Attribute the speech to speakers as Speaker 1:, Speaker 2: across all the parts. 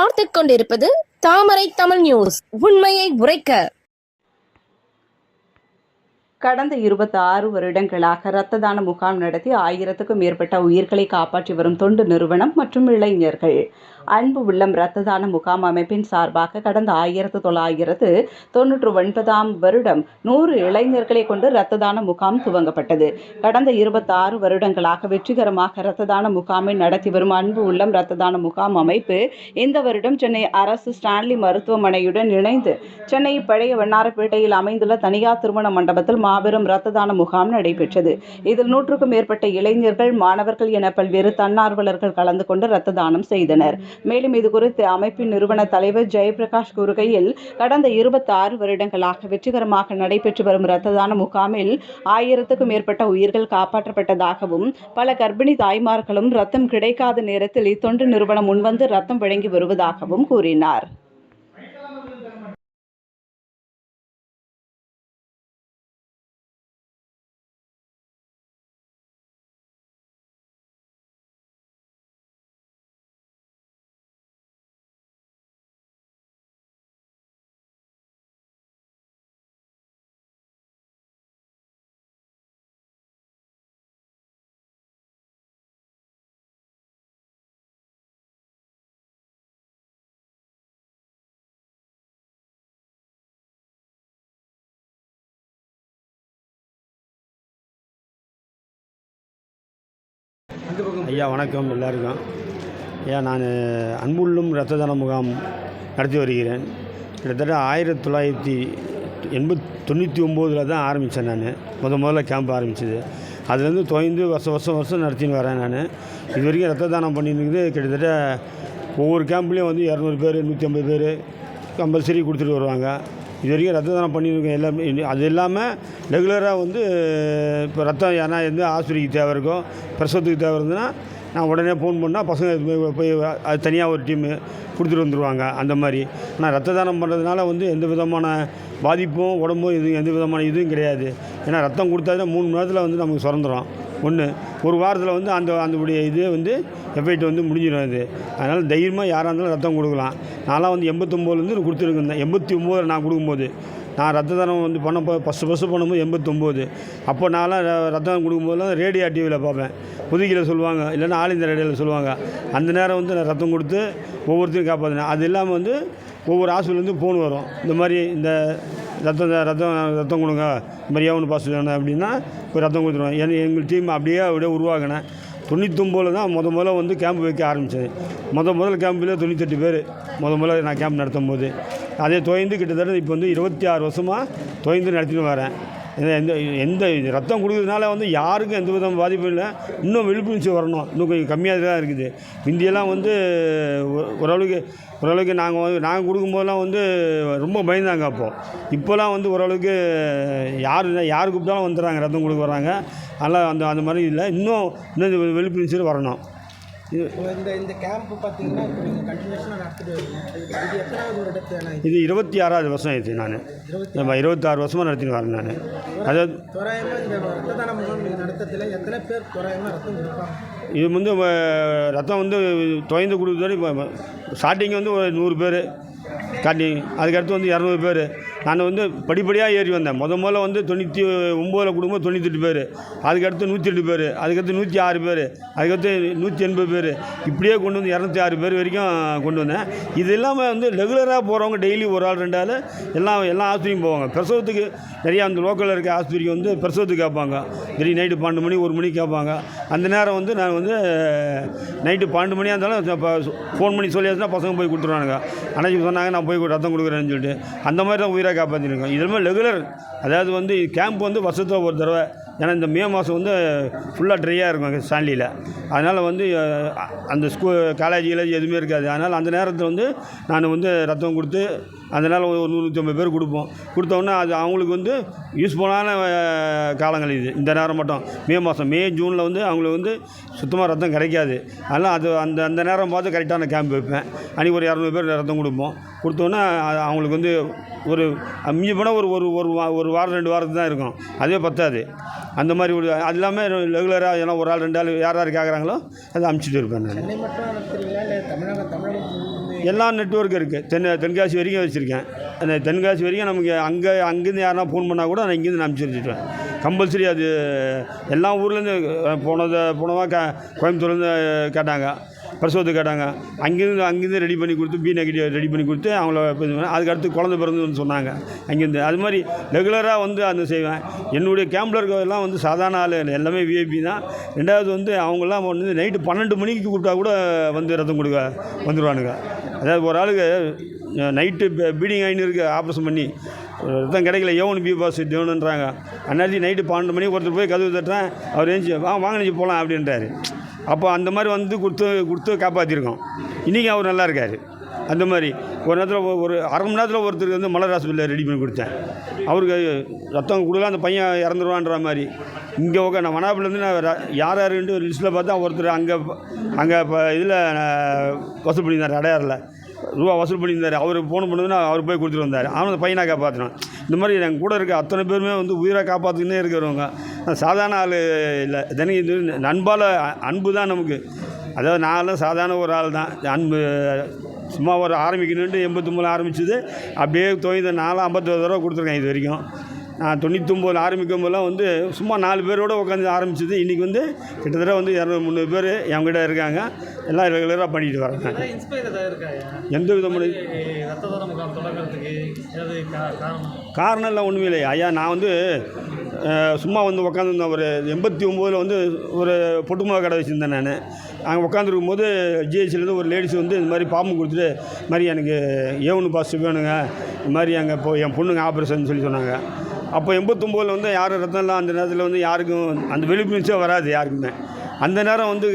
Speaker 1: பார்த்துக் கொண்டிருப்பது தாமரை தமிழ் நியூஸ். உண்மையை உரைக்க.
Speaker 2: கடந்த இருபத்தி ஆறு வருடங்களாக இரத்த தான முகாம் நடத்தி ஆயிரத்துக்கும் மேற்பட்ட உயிர்களை காப்பாற்றி வரும் தொண்டு நிறுவனம் மற்றும் இளைஞர்கள். அன்பு உள்ளம் இரத்த தான முகாம் அமைப்பின் சார்பாக கடந்த ஆயிரத்து தொள்ளாயிரத்து தொன்னூற்று ஒன்பதாம் வருடம் நூறு இளைஞர்களை கொண்டு இரத்த தான முகாம் துவங்கப்பட்டது. கடந்த இருபத்தாறு வருடங்களாக வெற்றிகரமாக இரத்த தான முகாமை நடத்தி வரும் அன்பு உள்ளம் இரத்த தான முகாம் அமைப்பு இந்த வருடம் சென்னை அரசு ஸ்டான்லி மருத்துவமனையுடன் இணைந்து சென்னை பழைய வண்ணாரப்பேட்டையில் அமைந்துள்ள தனியார் திருமண மண்டபத்தில் மாபெரும் இரத்த தான முகாம் நடைபெற்றது. இதில் நூற்றுக்கும் மேற்பட்ட இளைஞர்கள் மாணவர்கள் என பல்வேறு தன்னார்வலர்கள் கலந்து கொண்டு இரத்த தானம் செய்தனர். மேலும் இது குறித்து அமைப்பின் நிறுவன தலைவர் ஜெயபிரகாஷ் கூறுகையில் கடந்த இருபத்தி ஆறு வருடங்களாக வெற்றிகரமாக நடைபெற்று வரும் இரத்த தான முகாமில் ஆயிரத்துக்கும் மேற்பட்ட உயிர்கள் காப்பாற்றப்பட்டதாகவும் பல கர்ப்பிணி தாய்மார்களும் ரத்தம் கிடைக்காத நேரத்தில் இத்தொண்டு நிறுவனம் முன்வந்து ரத்தம் வழங்கி வருவதாகவும் கூறினார்.
Speaker 3: ஐயா வணக்கம். எல்லாருக்கும். ஐயா நான் அன்புள்ளும் இரத்த தான முகாம் நடத்தி வருகிறேன். கிட்டத்தட்ட ஆயிரத்தி தொள்ளாயிரத்தி எண்பத் தொண்ணூற்றி ஒம்போதில் தான் ஆரம்பித்தேன் நான். முத முதல்ல கேம்ப் ஆரம்பிச்சது. அதுலேருந்து தொய்ந்து வருஷம் வருஷம் வருஷம் நடத்தின்னு வரேன் நான். இது வரைக்கும் ரத்த தானம் பண்ணியிருக்குது கிட்டத்தட்ட ஒவ்வொரு கேம்ப்லேயும் வந்து இரநூறு பேர் நூற்றி ஐம்பது பேர் கம்பல்சரி கொடுத்துட்டு வருவாங்க. இது வரைக்கும் ரத்த தானம் பண்ணியிருக்கோம் எல்லாமே. அது இல்லாமல் ரெகுலராக வந்து இப்போ ரத்தம் ஏன்னா எந்த ஆஸ்பத்திரிக்கு தேவை இருக்கோ பிரசவத்துக்கு தேவை இருந்ததுன்னா நான் உடனே ஃபோன் பண்ணால் பசங்க போய் போய் அது தனியாக ஒரு டீமு கொடுத்துட்டு வந்துடுவாங்க அந்த மாதிரி. ஆனால் ரத்த தானம் பண்ணுறதுனால வந்து எந்த விதமான பாதிப்பும் உடம்பும் இது எந்த விதமான இதுவும் கிடையாது. ஏன்னா ரத்தம் கொடுத்தா மூணு மணி நேரத்தில் வந்து நமக்கு சுரந்துடும் ஒன்று ஒரு வாரத்தில் வந்து அந்த அந்த இதே வந்து எஃபெக்ட் வந்து முடிஞ்சிடும் அது. அதனால் தைரியமாக யாராக இருந்தாலும் ரத்தம் கொடுக்கலாம். நான்லாம் வந்து எண்பத்தொம்போதுலேருந்து கொடுத்துருக்கேன். எண்பத்தி ஒம்போதில் நான் கொடுக்கும்போது. நான் ரத்த தானம் வந்து பண்ண போ ஃபஸ்ட்டு ஃபஸ்ட்டு பண்ணும்போது எண்பத்தொம்போது. அப்போ நான்லாம் ர- ரத்தம் கொடுக்கும்போதெல்லாம் ரேடியோ டிவியில் பார்ப்பேன். புதுக்கில் சொல்லுவாங்க. இல்லைன்னா ஆல் இந்தியா ரேடியோவில் சொல்லுவாங்க. அந்த நேரம் வந்து நான் ரத்தம் கொடுத்து ஒவ்வொருத்தரும் காப்பாற்றினேன் அது இல்லாமல் வந்து ஒவ்வொரு ஹாஸ்பிட்டல்லேருந்து ஃபோன் வரும். இந்த மாதிரி இந்த ரத்தம் ரத்தம் ரத்தம் கொடுங்க. இந்த மாதிரி ஏவன் பாஸ் வேணும் அப்படின்னா இப்போ ரத்தம் கொடுத்துருவேன் என் எங்கள் டீம் அப்படியே அப்படியே உருவாக்கினேன். தொண்ணூத்தொம்போதில் தான் முத முதல்ல வந்து கேம்ப் வைக்க ஆரம்பித்தது முத முதல்ல கேம்பில் தொண்ணூத்தெட்டு பேர். முத முதல்ல நான் கேம்ப் நடத்தும் போது அதே தொய்ந்து கிட்டத்தட்ட இப்போ வந்து இருபத்தி ஆறு வருஷமாக தொய்ந்து நடத்தின்னு வரேன். எந்த எந்த ரத்தம் கொடுக்கறதுனால வந்து யாருக்கும் எந்த விதமான பாதிப்பும் இல்லை. இன்னும் விழிப்புணர்ச்சி வரணும். இன்னும் கொஞ்சம் கம்மியாக தான் இருக்குது. முந்தியெல்லாம் வந்து ஓரளவுக்கு ஓரளவுக்கு நாங்கள் வந்து நாங்கள் கொடுக்கும்போதெல்லாம் வந்து ரொம்ப பயந்தாங்க அப்போது இப்போல்லாம் வந்து ஓரளவுக்கு யார் யார் கூப்பிட்டாலும் வந்துடுறாங்க ரத்தம் கொடுக்க வராங்க அதனால் அந்த அந்த மாதிரி இல்லை. இன்னும் இன்னும் இந்த விழிப்புணர்ச்சி வரணும்.
Speaker 4: இந்த இந்த கேம்ப் பார்த்தீங்கன்னா இப்போ நீங்கள் கண்டினியூஸாக நடத்திட்டு வரீங்க. இது இது எத்தனாவது
Speaker 3: இருபத்தி ஆறாவது வருஷம் ஆயிடுச்சு நான். நம்ம இருபத்தாறு வருஷமாக நடத்தின்னு வரேன் நான். அதாவது
Speaker 4: தோராயமாக இந்த ரத்த தான முகாம் நீங்கள் நடத்தத்தில் எத்தனை பேர் தோராயமாக ரத்தம் கொடுப்பாங்க?
Speaker 3: இது வந்து ரத்தம் வந்து தொலைந்து கொடுக்குறது இப்போ ஸ்டார்டிங் வந்து ஒரு நூறு பேர். ஸ்டார்டிங் அதுக்கடுத்து வந்து இரநூறு பேர். நான் வந்து படிப்படியாக ஏறி வந்தேன். முத முதல்ல வந்து தொண்ணூற்றி ஒம்போதில் கொடுக்கும்போது தொண்ணூற்றி பேர். அதுக்கடுத்து நூற்றி எட்டு பேர். அதுக்கடுத்து நூற்றி ஆறு பேர். அதுக்கடுத்து நூற்றி எண்பது பேர். இப்படியே கொண்டு வந்து இரநூத்தி ஆறு பேர் வரைக்கும் கொண்டு வந்தேன். இது இல்லாமல் வந்து ரெகுலராக போகிறவங்க டெய்லி ஒரு ஆள் ரெண்டு ஆள் எல்லாம் எல்லா ஆஸ்பத்திரியும் போவாங்க. பிரசவத்துக்கு நிறையா அந்த லோக்கலில் இருக்க ஆஸ்பத்திரிக்கு வந்து பிரசவத்துக்கு கேட்பாங்க. திடீர் நைட்டு பன்னெண்டு மணி ஒரு மணிக்கு கேட்பாங்க. அந்த நேரம் வந்து நான் வந்து நைட்டு பன்னெண்டு மணியாக இருந்தாலும் ஃபோன் பண்ணி சொல்லியாச்சுன்னா பசங்க போய் கொடுத்துருவானுங்க. அன்னைக்கு சொன்னாங்க நான் போய் ரத்தம் கொடுக்குறேன்னு சொல்லிட்டு. அந்த மாதிரி தான் உயிரை காப்பாற்றிருக்கோம் இது மாதிரி ரெகுலர் அதாவது வந்து கேம்ப் வந்து வருஷத்தில் ஒரு தடவை ஏன்னா இந்த மே மாதம் வந்து ஃபுல்லாக ட்ரையாக இருக்கும் ஸ்டான்லியில் அதனால் வந்து அந்த ஸ்கூல் காலேஜ் கிலேஜ் எதுவுமே இருக்காது. அதனால் அந்த நேரத்தில் வந்து நான் வந்து ரத்தம் கொடுத்து அதனால் ஒரு நூற்றி ஐம்பது பேர் கொடுப்போம். கொடுத்தோன்னே அது அவங்களுக்கு வந்து யூஸ்ஃபுல்லான காலங்கள் இது. இந்த நேரம் மட்டும். மே மாதம் மே ஜூனில் வந்து அவங்களுக்கு வந்து சுத்தமாக ரத்தம் கிடைக்காது. அதனால் அது அந்த அந்த நேரம் பார்த்து கரெக்டான கேம்ப் வைப்பேன். அன்றைக்கி ஒரு இரநூறு பேர் ரத்தம் கொடுப்போம். கொடுத்தோன்னே அவங்களுக்கு வந்து ஒரு மிஞ்சி போனால் ஒரு ஒரு ஒரு வா- ஒரு வாரம் ரெண்டு வாரத்துக்கு தான் இருக்கும். அதுவே பத்தாது. அந்த மாதிரி ஒரு அது இல்லாமல் ரெகுலராக ஏன்னா ஒரு ஆள் ரெண்டு ஆள் யார் யார் கேட்குறாங்களோ அதை அமுச்சிட்டு இருப்பேன் நான். எல்லா நெட்ஒர்க்கும் இருக்குது தென் தென்காசி வரைக்கும் வச்சுருக்கேன். அந்த தென்காசி வரைக்கும் நமக்கு அங்கே அங்கேருந்து யாருனா ஃபோன் பண்ணால் கூட நான் இங்கேருந்து அனுப்பிச்சி வச்சுட்டுவேன் கம்பல்சரி அது எல்லா ஊர்லேருந்து போனதை போனவா க கோயம்புத்தூர்லேருந்து கேட்டாங்க. பிரசவத்துக்கு கேட்டாங்க. அங்கேருந்து அங்கேருந்து ரெடி பண்ணி கொடுத்து பி நெகட்டிவ் ரெடி பண்ணி கொடுத்து அவங்கள அதுக்கு அடுத்து குழந்த பிறந்துன்னு சொன்னாங்க. அங்கேருந்து அது மாதிரி ரெகுலராக வந்து அந்த செய்வேன். என்னுடைய கேம்பில் இருக்கிறதெல்லாம் வந்து சாதாரண ஆள் இல்லை. எல்லாமே விஐபி தான். ரெண்டாவது வந்து அவங்கெல்லாம் வந்து நைட்டு பன்னெண்டு மணிக்கு கூப்பிட்டா கூட வந்து ரத்தம் கொடுக்க வந்துடுவானுங்க அதாவது ஒரு ஆளுக்கு நைட்டு பீடிங் ஆகினு இருக்கு ஆப்ரேஷன் பண்ணி. ரத்தம் கிடைக்கல ஏவனு பி பாஸ் தேவனுன்றாங்க அன்னாச்சி நைட்டு பன்னெண்டு மணிக்கு ஒருத்தர் போய் கதவு தட்டுறேன் அவர் ஏஞ்சி வா வாங்க நினச்சி போகலாம் அப்படின்றாரு. அப்போ அந்த மாதிரி வந்து கொடுத்து கொடுத்து காப்பாற்றிருக்கோம் இன்றைக்கி அவர் நல்லா இருக்கார். அந்த மாதிரி ஒரு நேரத்தில் ஒரு அரை மணி நேரத்தில் ஒருத்தருக்கு வந்து மலர் ஹாஸ்பிட்டலில் ரெடி பண்ணி கொடுத்தேன். அவருக்கு ரத்தம் கொடுக்கலாம் அந்த பையன் இறந்துருவான்ற மாதிரி. இங்கே உட்கா நான் வனாப்பிலேருந்து நான் யார் யாருன்ட்டு ஒரு லிஸ்ட்டில் பார்த்தா ஒருத்தர் அங்கே அங்கே இப்போ இதில் வசூல் பண்ணியிருந்தார் அடையாறில் ரூபா வசூல் பண்ணியிருந்தார். அவர் ஃபோன் பண்ணதுன்னா அவர் போய் கொடுத்துட்டு வந்தார். அவன் அந்த பையனை காப்பாற்றினான் இந்த மாதிரி எங்கள் கூட இருக்க அத்தனை பேருமே வந்து உயிரை காப்பாற்றிக்கினே இருக்கிறவங்க. சாதாரண ஆள் இல்லை. தினைக்கு நண்பால் அன்பு தான் நமக்கு. அதாவது நான்லாம் சாதாரண ஒரு ஆள் தான். அன்பு சும்மா ஒரு ஆரம்பிக்கணுன்ட்டு எண்பத்தொம்பதில் ஆரம்பிச்சது. அப்படியே தொய்ந்த நாலாம் ஐம்பத்தொரு தடவை கொடுத்துருக்கேன் இது வரைக்கும். நான் தொண்ணூத்தொம்பது ஆரம்பிக்கும் போதெல்லாம் வந்து சும்மா நாலு பேரோட உட்காந்து ஆரம்பிச்சது. இன்றைக்கி வந்து கிட்டத்தட்ட வந்து இரநூறு முந்நூறு பேர் என்கிட்ட இருக்காங்க. எல்லாம் ரெகுலராக பண்ணிட்டு
Speaker 4: இருக்கா
Speaker 3: எந்த விதமான
Speaker 4: காரணம்?
Speaker 3: எல்லாம் ஒன்றுமே இல்லை ஐயா நான் வந்து சும்மா வந்து உட்காந்துருந்தேன் ஒரு எண்பத்தி ஒம்போதில் வந்து ஒரு பொட்டுமாவை கடை வச்சுருந்தேன் நான். அங்கே உட்காந்துருக்கும் போது ஜிஹெச்லேருந்து ஒரு லேடிஸ் வந்து இந்த மாதிரி பாம்பு கொடுத்துட்டு இது மாதிரி எனக்கு ஏவனு பாசிட்டிவ் வேணுங்க. இது மாதிரி அங்கே இப்போ என் பொண்ணுங்க ஆப்ரேஷன் சொல்லி சொன்னாங்க. அப்போ எண்பத்தொம்போதில் வந்து யாரும் ரத்தம்லாம் அந்த நேரத்தில் வந்து யாருக்கும் அந்த விழிப்புணர்ச்சியே வராது யாருக்குமே. அந்த நேரம் வந்து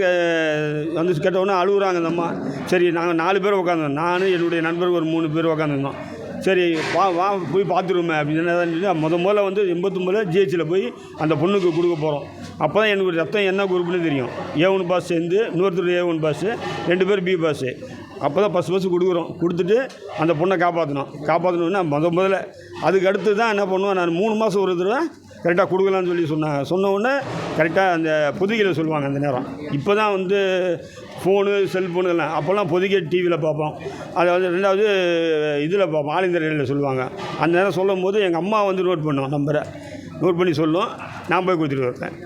Speaker 3: வந்து கேட்டவுடனே அழுகுறாங்க அந்த அம்மா. சரி நாங்கள் நாலு பேர் உட்காந்தோம் நான் என்னுடைய நண்பர் ஒரு மூணு பேர் உட்காந்துருந்தோம் சரி வா வா போய் பார்த்துருவோமே அப்படின்னு சொல்லி முத முதல்ல வந்து எண்பத்தொம்பதில் ஜிஹெச்சில் போய் அந்த பொண்ணுக்கு கொடுக்க போகிறோம் அப்போ தான் எனக்கு ரத்தம் என்ன குரூப்னு தெரியும். ஏ ஒன் பாஸ் சேர்ந்து இன்னொருத்தர் ஏ ஒன் பாஸு ரெண்டு பேர் பி பாஸு அப்போ தான் பஸ் பஸ்ஸு கொடுக்குறோம். கொடுத்துட்டு அந்த பொண்ணை காப்பாற்றணும் காப்பாற்றணுன்னா முத முதல்ல அதுக்கு அடுத்து தான் என்ன பண்ணுவேன் நான் மூணு மாதம் ஒரு தடவை கரெக்டாக கொடுக்கலான்னு சொல்லி சொன்னாங்க சொன்ன உடனே கரெக்டாக அந்த பொதுகையில் சொல்லுவாங்க அந்த நேரம். இப்போ தான் வந்து ஃபோனு செல்ஃபோனு எல்லாம் அப்போல்லாம் பொதுகை டிவியில் பார்ப்போம். அதாவது ரெண்டாவது இதில் பார்ப்போம் ஆல் இந்தியா ரேடியில் சொல்லுவாங்க. அந்த நேரம் சொல்லும் போது எங்கள் அம்மா வந்து நோட் பண்ணுவோம் நம்பரை நோட் பண்ணி சொல்லும். நான் போய் கொடுத்துட்டு வைப்பேன்